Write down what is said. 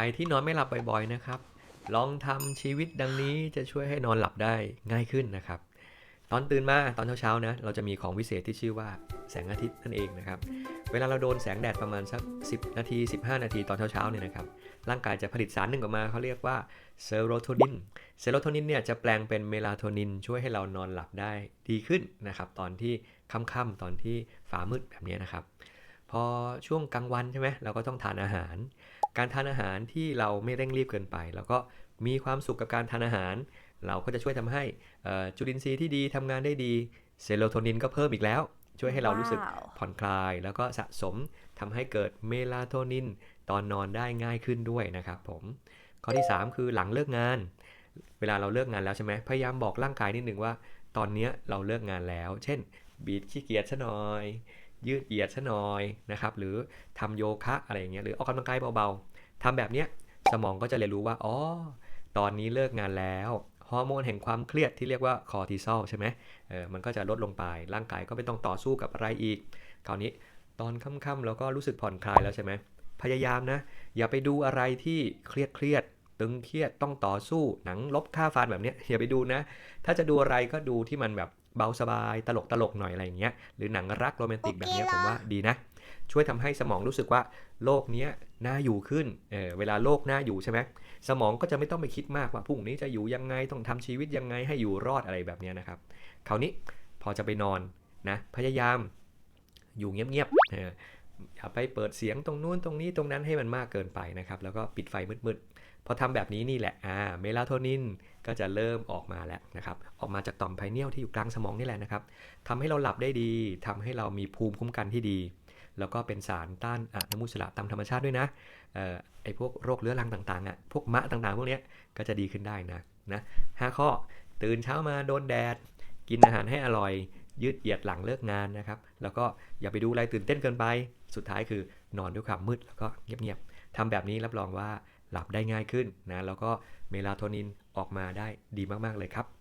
รที่นอนไม่หลับบ่อยๆนะครับ ลองทำชีวิตดังนี้จะช่วยให้นอนหลับได้ง่ายขึ้นนะครับ ตอนตื่นมาตอนเช้าๆนะเราจะมีของวิเศษที่ชื่อว่าแสงอาทิตย์นั่นเองนะครับ เวลาเราโดนแสงแดดประมาณสัก 10 นาที 15 นาทีตอนเช้าๆเนี่ยนะครับร่างกายจะผลิตสารหนึ่งออกมาเขาเรียกว่าเซโรโทนินเซโรโทนินเนี่ยจะแปลงเป็นเมลาโทนินช่วยให้เรานอนหลับได้ดีขึ้นนะครับ ตอนที่ค่ำๆตอนที่ฟ้ามืดแบบนี้นะครับ พอช่วงกลางวันใช่ไหมเราก็ต้องทานอาหาร การทานอาหารที่เราไม่เร่งรีบเกินไป แล้วก็มีความสุขกับการทานอาหาร เราก็จะช่วยทำให้เอ่อจุลินทรีย์ที่ดีทำงานได้ดีเซโรโทนินก็เพิ่มอีกแล้ว ช่วยให้เรารู้สึกว้าวผ่อนคลาย แล้วก็สะสมทำให้เกิดเมลาโทนิน ตอนนอนได้ง่ายขึ้นด้วยนะครับผมข้อที่ 3 คือหลังเลิกงาน เวลาเราเลิกงานแล้วใช่ไหมพยายามบอกร่างกายนิดนึงว่า ตอนเนี้ยเราเลิกงานแล้ว เช่น บีดขี้เกียจซะหน่อย ยืดเหยียดซะหน่อยนะครับหรือทำโยคะอะไรอย่างเงี้ยหรือออกกำลังกายเบาๆทำแบบเนี้ยสมองก็จะเรียนรู้ว่าอ๋อตอนนี้เลิกงานแล้วฮอร์โมนแห่งความเครียดที่เรียกว่าคอร์ติซอลใช่ไหมเออมันก็จะลดลงไปร่างกายก็ไม่ต้องต่อสู้กับอะไรอีก คราวนี้ตอนค่ำๆเราก็รู้สึกผ่อนคลายแล้วใช่ไหมพยายามนะ อย่าไปดูอะไรที่เครียดเครียด ตึงเครียดต้องต่อสู้หนังลบค่าฟันแบบเนี้ยอย่าไปดูนะ ถ้าจะดูอะไรก็ดูที่มันแบบเบาสบายตลกตลกๆหน่อยอะไรอย่างเงี้ยหรือหนังรักโรแมนติกแบบเนี้ยผมว่าดีนะ ช่วยทำให้สมองรู้สึกว่าโลกเนี้ยน่าอยู่ขึ้นเออเวลาโลกน่าอยู่ใช่ไหมสมองก็จะไม่ต้องไปคิดมากว่าพรุ่งนี้จะอยู่ยังไงต้องทำชีวิตยังไงให้อยู่รอดอะไรแบบเนี้ยนะครับคราวนี้พอจะไปนอนนะพยายามอยู่เงียบๆเอออย่าไปเปิดเสียงตรงนู้นตรงนี้ตรงนั้นให้มันมากเกินไปนะครับ แล้วก็ปิดไฟมืดๆ พอทำแบบนี้นี่แหละอ่าเมลาโทนินก็จะเริ่มออกมาแล้วนะครับ ออกมาจากต่อมไพเนียลที่อยู่กลางสมองนี่แหละนะครับทำให้เราหลับได้ดีทำให้เรามีภูมิคุ้มกันที่ดี แล้วก็เป็นสารต้านอนุมูลอิสระตามธรรมชาติด้วยนะเอ่อไอ้พวกโรคเรื้อรังต่างๆอะพวกมะต่างๆ พวกเนี้ยก็จะดีขึ้นได้นะนะห้าข้อตื่นเช้ามาโดนแดด กินอาหารให้อร่อย ยืดเหยียดหลังเลิกงานนะครับ แล้วก็อย่าไปดูอะไรตื่นเต้นเกินไป สุดท้ายคือนอนด้วยความมืดแล้วก็เงียบๆทำแบบนี้รับรองว่า หลับได้ง่ายขึ้นนะแล้วก็เมลาโทนินออกมาได้ดีมากๆเลยครับ